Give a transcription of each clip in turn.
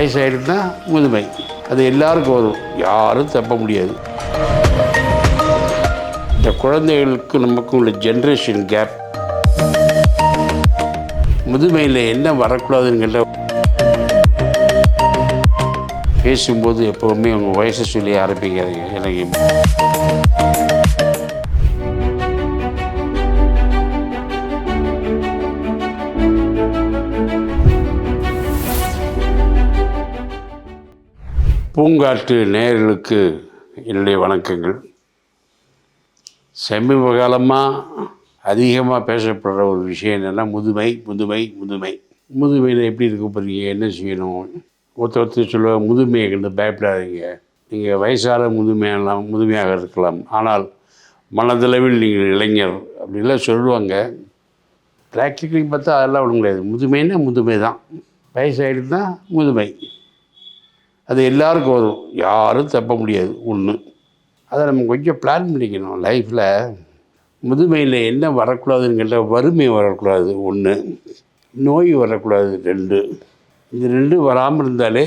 வயசாயிடுச்சுன்னா முதுமை. அது எல்லாருக்கும் வரும். யாரும் தப்ப முடியாது. இந்த குழந்தைகளுக்கு நமக்கு உள்ள ஜென்ரேஷன் கேப் முதுமையில் என்ன வரக்கூடாதுங்கிற பேசும்போது எப்போவுமே உங்கள் வயசை சொல்லி ஆரம்பிக்காதீங்க. எனக்கு பூங்காற்று நேயர்களுக்கு என்னுடைய வணக்கங்கள். சமீப காலமாக அதிகமாக பேசப்படுற ஒரு விஷயம் என்னென்னா முதுமை முதுமை முதுமை. முதுமையில் எப்படி இருக்க போகிறீங்க என்ன செய்யணும்? ஒருத்தர் ஒருத்தர் சொல்லுவாங்க முதுமையை கண்டு பயப்படாதீங்க. நீங்கள் வயசான முதுமையாகலாம் முதுமையாக இருக்கலாம். ஆனால் மனதளவில் நீங்கள் இளைஞர் அப்படின்லாம் சொல்லுவாங்க. ப்ராக்டிக்கலி பார்த்தா அதெல்லாம் ஒன்றும் கிடையாது. முதுமைன்னா முதுமை தான் வயசாகிடுதுன்னா முதுமை. அது எல்லாருக்கும் வரும். யாரும் தப்ப முடியாது. ஒன்று அதை நம்ம கொஞ்சம் பிளான் பண்ணிக்கணும். லைஃப்பில் முதுமையில் என்ன வரக்கூடாதுன்னு கேட்டால் வறுமை வரக்கூடாது. ஒன்று நோய் வரக்கூடாது. ரெண்டு. இது ரெண்டும் வராமல் இருந்தாலே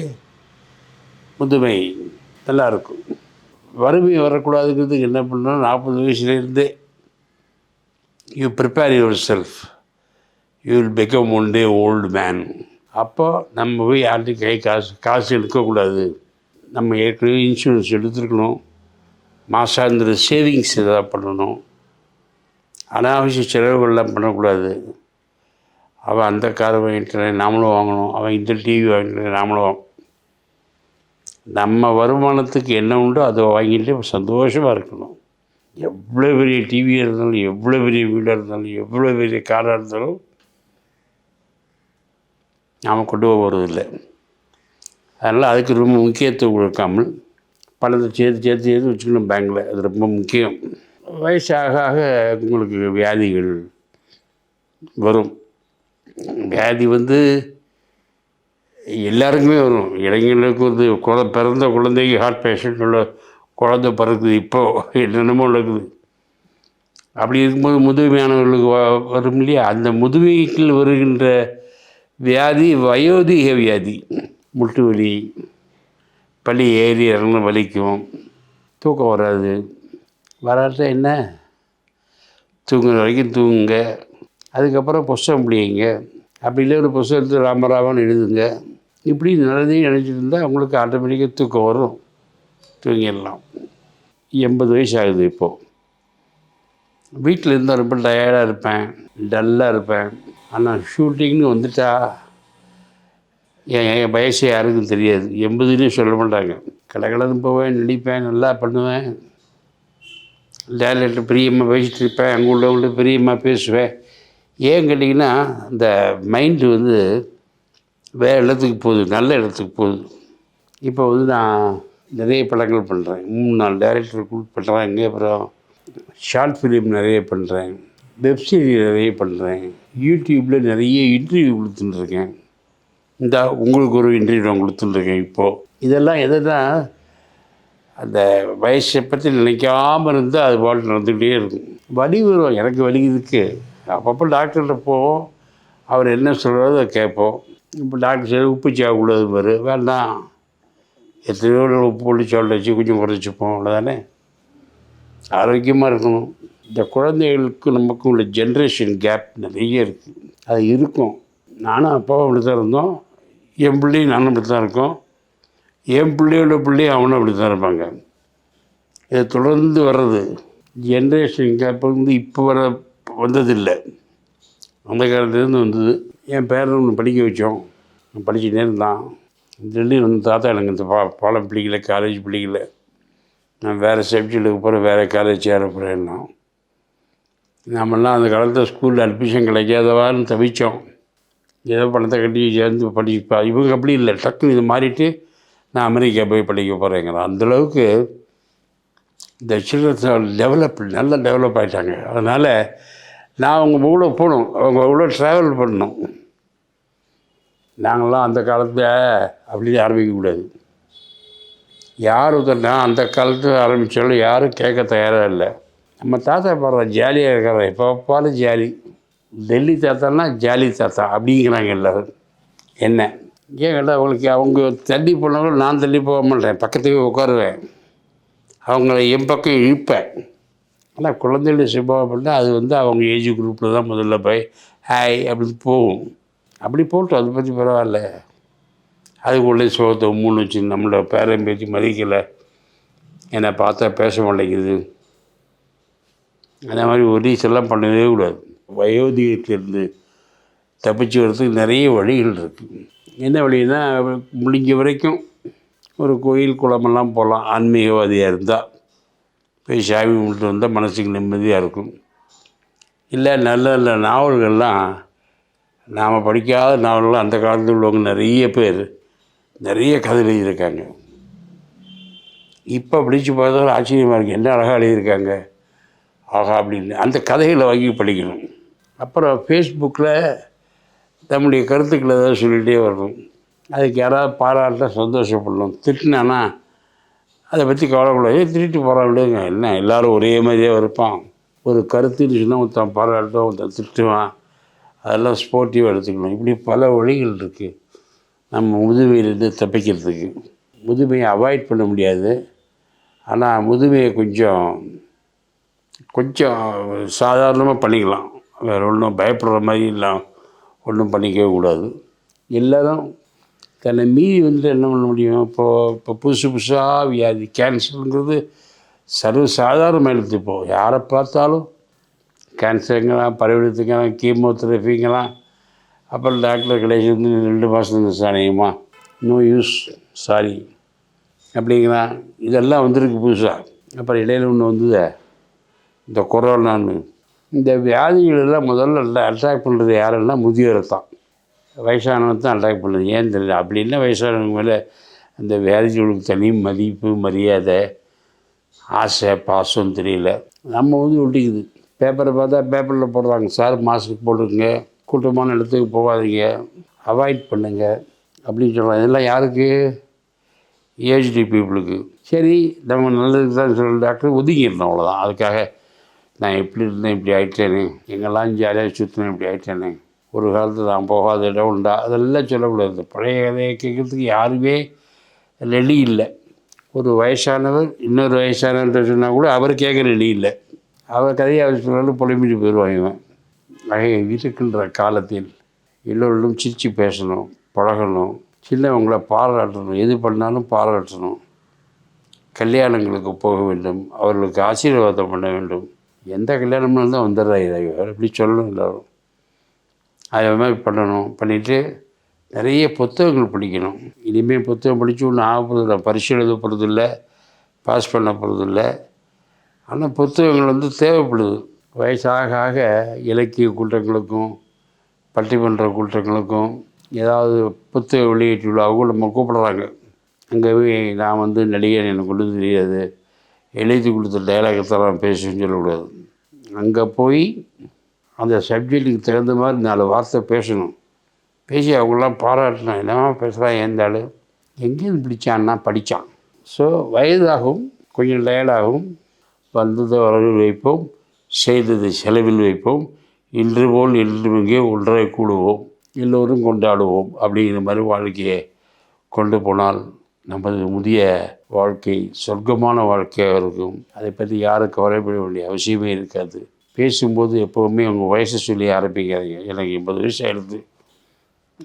முதுமை நல்லாயிருக்கும் வறுமை வரக்கூடாதுங்கிறதுக்கு என்ன பண்ணணும்? நாற்பது வயசுலேருந்தே you prepare yourself you will become one day old man அப்போது நம்ம போய் யார்ட்டையும் கை காசு காசு எடுக்கக்கூடாது. நம்ம ஏற்கனவே இன்சூரன்ஸ் எடுத்துருக்கணும். மாசாந்திர சேவிங்ஸ் எதாவது பண்ணணும். அனாவசிய செலவுகள்லாம் பண்ணக்கூடாது. அவன் அந்த காரை வாங்கிட்டு நாமளும் வாங்கணும். அவன் இந்த டிவி வாங்கிட்டு நாமளும் வாங்க நம்ம வருமானத்துக்கு என்ன உண்டோ அதை வாங்கிட்டு சந்தோஷமாக இருக்கணும். எவ்வளோ பெரிய டிவியாக இருந்தாலும் எவ்வளோ பெரிய வீடாக இருந்தாலும் எவ்வளோ பெரிய காராக இருந்தாலும் நாம் கொண்டு போகிறதில்லை அதனால் அதுக்கு ரொம்ப முக்கியத்துவம் கொடுக்காமல் பணத்தை சேர்த்து சேர்த்து சேர்த்து வச்சுக்கணும் பேங்க்கில் அது ரொம்ப முக்கியம். வயசாக ஆக உங்களுக்கு வியாதிகள் வரும். வியாதி வந்து எல்லாருக்குமே வரும். இளைஞர்களுக்கு வந்து குழந்த பிறந்த குழந்தைக்கு ஹார்ட் பேஷண்ட் உள்ள குழந்தை பிறக்குது இப்போது என்னென்னமோ இருக்குது அப்படி இருக்கும்போது முதுமையானவர்களுக்கு வ- வரும் இல்லையா? அந்த முதுமைக்குள் வருகின்ற வியாதி வயோதிக வியாதி. முட்டு வலி பள்ளி ஏறி இறங்க வலிக்கும். தூக்கம் வராது. வராத என்ன? தூங்குற வரைக்கும் தூங்குங்க. அதுக்கப்புறம் புஸ்தகம் பிடிங்க. அப்படி இல்லை ஒரு புஸ்தகத்தில் ராமராமன் எழுதுங்க. இப்படி நல்லதையும் நினச்சிட்டு இருந்தால் உங்களுக்கு ஆட்டோமேட்டிக்காக தூக்கம் வரும். தூங்கிடலாம். எண்பது வயசு ஆகுது இப்போது வீட்டில் இருந்தால் ரொம்ப டயர்டாக இருப்பேன் டல்லாக இருப்பேன். ஆனால் ஷூட்டிங்னு வந்துட்டா என் என் வயசு யாருக்கும் தெரியாது. எண்பதுலேயும் சொல்ல மாட்டாங்க. கடகடன்னு போவேன் நடிப்பேன் நல்லா பண்ணுவேன். டேரக்டர் பிரியமாக பேசிட்டு இருப்பேன் அங்கே உள்ளவங்கள்ட்ட பிரியமாக பேசுவேன். ஏன் கேட்டிங்கன்னா இந்த மைண்டு வந்து வேறு இடத்துக்கு போகுது நல்ல இடத்துக்கு போகுது. இப்போ வந்து நான் நிறைய படங்கள் பண்ணுறேன் மூணு நாலு டேரக்டர் பண்ணுறேன் பண்ணுறாங்க அப்புறம் ஷார்ட் ஃபிலிம் நிறைய பண்ணுறேன் வெப்சீரிஸ் நிறைய பண்ணுறேன் யூடியூப்பில் நிறைய இன்டர்வியூ கொடுத்துட்டுருக்கேன். இந்த உங்களுக்கு ஒரு இன்டர்வியூ நான் கொடுத்துட்டுருக்கேன் இப்போது இதெல்லாம் எதுனா அந்த வயசை பற்றி நினைக்காம இருந்தால் அது பாட்டு நடந்துக்கிட்டே இருக்கும். வலி வரும் எனக்கு வலி இருக்குது அப்பப்போ டாக்டர்கிட்ட போவோம். அவர் என்ன சொல்கிறாரோ அதை கேட்போம். இப்போ டாக்டர் சரி உப்பு சாப்பிடக்கூடாது பாரு வேண்டாம். எத்தனையோ உப்பு போட்டு சாப்பிட வச்சு கொஞ்சம் குறைச்சிப்போம் அவ்வளோதானே ஆரோக்கியமாக இருக்கணும். இந்த குழந்தைகளுக்கு நமக்கு உள்ள ஜென்ரேஷன் கேப் நிறைய இருக்குது அது இருக்கும். நானும் அப்பாவும் அப்படி தான் இருந்தோம். என் பிள்ளையும் நானும் அப்படி தான் இருக்கோம். என் பிள்ளையோட பிள்ளையும் அவனும் அப்படி தான் இருப்பாங்க. இதை தொடர்ந்து வர்றது ஜென்ரேஷன் கேப் வந்து இப்போ வர வந்ததில்லை. அந்த காலத்துலேருந்து வந்தது. என் பேரன் ஒன்று படிக்க வச்சோம். படிச்சுட்டே இருந்தான். திடீர்னு வந்து தாத்தா எனக்கு இந்த பா பாலம் பிடிக்கல காலேஜ் பிடிக்கல. நான் வேறு சப்ஜெக்டுக்கு போகிறேன் வேறு காலேஜ் சேர போகிறேன்னா நாமெல்லாம் அந்த காலத்தில் ஸ்கூலில் அட்மிஷன் கிடைக்காதவான்னு தவிச்சோம். ஏதோ பணத்தை கட்டி சேர்ந்து படிப்பா இவங்க அப்படி இல்லை. டக்குன்னு இது மாறிட்டு நான் அமெரிக்கா போய் படிக்க போகிறேங்கிறேன் அந்தளவுக்கு இந்த சில்ட்ரன்ஸ் டெவலப் நல்லா டெவலப் ஆகிட்டாங்க அதனால் நான் அவங்க கூட போகணும். அவங்க கூட ட்ராவல் பண்ணணும். நாங்களாம் அந்த காலத்தில் அப்படி ஆரம்பிக்கக்கூடாது யார் ஒருத்தர் அந்த காலத்தில் ஆரம்பித்தாலும் யாரும் கேட்க தயாராக இல்லை. நம்ம தாத்தா பாடுற ஜாலியாக இருக்கிற எப்போ பாலும் ஜாலி. டெல்லி தாத்தான்னா ஜாலி தாத்தா அப்படிங்கிறாங்க எல்லோரும். என்ன? ஏன் கேட்டால் அவங்களுக்கு அவங்க தள்ளி போனாலும் நான் தள்ளி போக மாட்டேன். பக்கத்துலேயே உட்காருவேன். அவங்கள என் பக்கம் இழுப்பேன். ஆனால் குழந்தைகளுடைய சுபாவம் பண்ணால் அது வந்து அவங்க ஏஜ் குரூப்பில் தான் முதல்ல போய் ஹாய் அப்படின்னு போகும். அப்படி போட்டோம் அதை பற்றி பரவாயில்ல. அதுக்குள்ளே சோகத்தை மூணு வச்சு நம்மளோட பேரன் பேச்சு மதிக்கலை. என்னை பார்த்தா பேச மாட்டேங்குது. அந்த மாதிரி ஒரீசெல்லாம் பண்ணவே கூடாது. வயோதிகத்திலிருந்து தப்பிச்சு வர்றதுக்கு நிறைய வழிகள் இருக்குது என்ன வழின்னா முடிஞ்ச வரைக்கும் ஒரு கோயில் குளமெல்லாம் போகலாம். ஆன்மீகவாதியாக இருந்தால் போய் சாமி கும்பிட்டு வந்தால் மனசுக்கு நிம்மதியாக இருக்கும். இல்லை நல்ல நல்ல நாவல்கள்லாம் நாம் படிக்காத நாவல்கள் அந்த காலத்தில் உள்ளவங்க நிறைய பேர் நிறைய கதை எழுதியிருக்காங்க. இப்போ படித்து பார்த்தா ஆச்சரியமாக இருக்குது என்ன அழகாக எழுதியிருக்காங்க? ஆகா அப்படின்னு. அந்த கதைகளை வாங்கி படிக்கணும். அப்புறம் ஃபேஸ்புக்கில் நம்முடைய கருத்துக்களை ஏதாவது சொல்லிகிட்டே வரணும். அதுக்கு யாராவது பாராட்டினா சந்தோஷப்படணும். திட்டினானா அதை பற்றி கவலைப்படாது ஏன் திட்டிட்டு போகிறாங்க என்ன எல்லோரும் ஒரே மாதிரியே இருப்பான். ஒரு கருத்துன்னு சொன்னால் ஒருத்தன் பாராட்டுவான் ஒருத்தன் திட்டுவான். அதெல்லாம் ஸ்போர்ட்டிவாக எடுத்துக்கணும். இப்படி பல வழிகள் இருக்குது நம்ம முதுமையிலேருந்து தப்பிக்கிறதுக்கு. முதுமையை அவாய்ட் பண்ண முடியாது. ஆனால் முதுமையை கொஞ்சம் கொஞ்சம் சாதாரணமாக பண்ணிக்கலாம். வேறு ஒன்றும் பயப்படுற மாதிரி இல்லை ஒன்றும் பண்ணிக்கவே கூடாது. எல்லோரும் தன்னை மீறி வந்து என்ன பண்ண முடியும்? இப்போது இப்போ புதுசு புதுசாக வியாதி கேன்சருங்கிறது சர்வ சாதாரணமாக இப்போது யாரை பார்த்தாலும் கேன்சருங்களாம் பரவெடுத்துக்கலாம் கீமோதெரபிங்களாம் அப்புறம் டாக்டர் கடைசி வந்து ரெண்டு மாதம் இந்த சாணியமா நோ யூஸ் சாரி அப்படிங்கிறான் இதெல்லாம் வந்திருக்கு புதுசாக அப்புறம் இடையில ஒன்று வந்தது. இந்த கொரோனான்னு. இந்த வியாதிகளெல்லாம் முதல்ல அட்டாக் பண்ணுறது யாருன்னா முதியோரை தான். வயசானவன் தான் அட்டாக் பண்ணுறது ஏன் தெரியல. அப்படி இல்லை வயசானவங்க மேலே அந்த வியாதிகளுக்கு தனி மதிப்பு மரியாதை ஆசை பாசம் தெரியல. நம்ம வந்து ஒட்டிக்குது. பேப்பரை பார்த்தா பேப்பரில் போடுறாங்க. சார் மாஸ்க் போட்டுருங்க கூட்டமான இடத்துக்கு போகாதீங்க. அவாய்ட் பண்ணுங்கள் அப்படின்னு சொல்கிறாங்க இதெல்லாம் யாருக்கு? ஏஜ்டி பீப்புளுக்கு சரி நம்ம நல்லதுக்கு தான் சொல்கிற டாக்டர் ஒதுங்கிடணும் அவ்வளோதான் அதுக்காக நான் எப்படி இருந்தேன் இப்படி ஆகிட்டேனே எங்கெல்லாம் ஜாலியாக சுற்றினேன் இப்படி ஆகிட்டேனே ஒரு காலத்தில் நான் போகாத இடம் உண்டா? அதெல்லாம் சொல்லக்கூடாது. பழைய கதையை கேட்குறதுக்கு யாருமே ரெடி இல்லை. ஒரு வயசானவர் இன்னொரு வயசானவர்கிட்ட சொன்னால் கூட அவர் கேட்க ரெடி இல்லை. அவர் கதையை அவர் சொன்னாலும் புலம்பிட்டு போயிடுவாங்க இவன். ஆக இருக்கின்ற காலத்தில் எல்லோரும் சிரித்து பேசணும் பழகணும். சின்னவங்களை பாராட்டணும் எது பண்ணாலும் பாராட்டணும். கல்யாணங்களுக்கு போக வேண்டும் அவர்களுக்கு ஆசீர்வாதம் பண்ண வேண்டும். எந்த கல்யாணமாக இருந்தால் வந்துடுறாங்க அப்படி சொல்லணும் எல்லோரும். அதே மாதிரி பண்ணணும். பண்ணிவிட்டு நிறைய புத்தகங்கள் படிக்கணும். இனிமேல் புத்தகம் படித்து ஒன்றும் ஆக போகிறதில்ல பரிசு எழுத போகிறதில்ல பாஸ் பண்ண போகிறதில்ல ஆனால் புத்தகங்கள் வந்து தேவைப்படுது. வயசாக ஆக இலக்கிய கூட்டங்களுக்கும் பட்டிமன்ற கூட்டங்களுக்கும் ஏதாவது புத்தக வெளியீட்டு விழாவுக்கும் நம்ம கூப்பிடுறாங்க. அங்கே போய் நான் வந்து நடிகர் எனக்கு ஒன்றும் தெரியாது. எழுதி கொடுத்த டைலாகத்தெல்லாம் நான் பேசுன்னு சொல்லக்கூடாது அங்கே போய் அந்த சப்ஜெக்ட்டுக்கு தகுந்த மாதிரி நாலு வார்த்தை பேசணும். பேசி அவங்களாம் பாராட்டினோம் என்னமா பேசுகிறான் ஏந்தாலும் எங்கேருந்து பிடிச்சான்னா படித்தான் ஸோ வயதாகவும் கொஞ்சம் டயர்டாகும் வந்ததை வரவில் வைப்போம் செய்ததை செலவில் வைப்போம். இன்று போல் இன்று இங்கே ஒன்றை கூடுவோம். எல்லோரும் கொண்டாடுவோம். அப்படிங்கிற மாதிரி வாழ்க்கையை கொண்டு போனால் நமது முதிய வாழ்க்கை சொர்க்கமான வாழ்க்கையாக இருக்கும். அதை பற்றி யாரும் கவலைப்பட வேண்டிய அவசியமே இருக்காது. பேசும்போது எப்போவுமே உங்கள் வயசை சொல்லி ஆரம்பிக்காதீங்க. எனக்கு எண்பது வயசு ஆகிடுது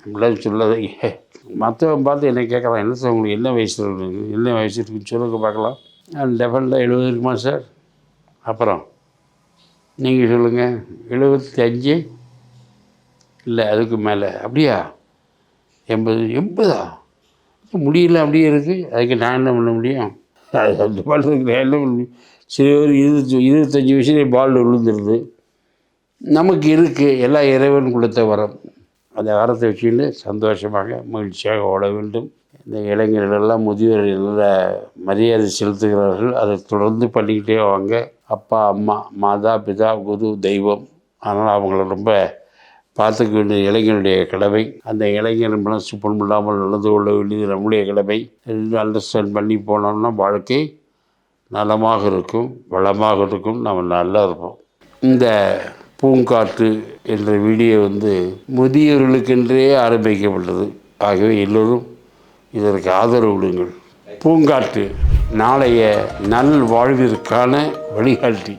நம்மளாம் சொல்லாதீங்க. மற்றவன் பார்த்து என்ன கேட்கலாம் என்ன சார் உங்களுக்கு என்ன வயசு இருக்குது என்ன வயசு இருக்குன்னு சொல்லுங்க பார்க்கலாம். டெஃபனட்டாக எழுபது இருக்குமா சார்? அப்புறம் நீங்கள் சொல்லுங்கள் எழுபத்தி அஞ்சு இல்லை அதுக்கு மேலே. அப்படியா? எண்பது? எண்பதா? முடியல அப்படியே இருக்குது அதுக்கு நான் என்ன பண்ண முடியும்? அது அந்த பாட்டுக்கு நான் என்ன பண்ண முடியும்? சில பேர் இருபத்தி இருபத்தஞ்சி வயசுலேயே பால் விழுந்துருது. நமக்கு இருக்குது எல்லாம் இறைவன் கொடுத்த வரம். அந்த வரத்தை வச்சுன்னு சந்தோஷமாக மகிழ்ச்சியாக ஓட வேண்டும். இந்த இளைஞர்களெல்லாம் முதியோர்கள் நல்ல மரியாதை செலுத்துகிறார்கள். அதை தொடர்ந்து பண்ணிக்கிட்டே வாங்க. அப்பா அம்மா மாதா பிதா குரு தெய்வம். அதனால் அவங்கள ரொம்ப பார்த்துக்க வேண்டிய இளைஞனுடைய கடமை. அந்த இளைஞர் மனசு புண்படாமல் நடந்து கொள்ள வேண்டியது நம்முடைய கடமை. அண்டர்ஸ்டாண்ட் பண்ணி போனோம்னா வாழ்க்கை நலமாக இருக்கும் வளமாக இருக்கும். நம்ம நல்லா இருப்போம். இந்த பூங்காற்று என்ற வீடியோ வந்து முதியவர்களுக்கென்றே ஆரம்பிக்கப்பட்டது. ஆகவே எல்லோரும் இதற்கு ஆதரவு விடுங்கள் பூங்காற்று நாளைய நல் வாழ்விற்கான வழிகாட்டி.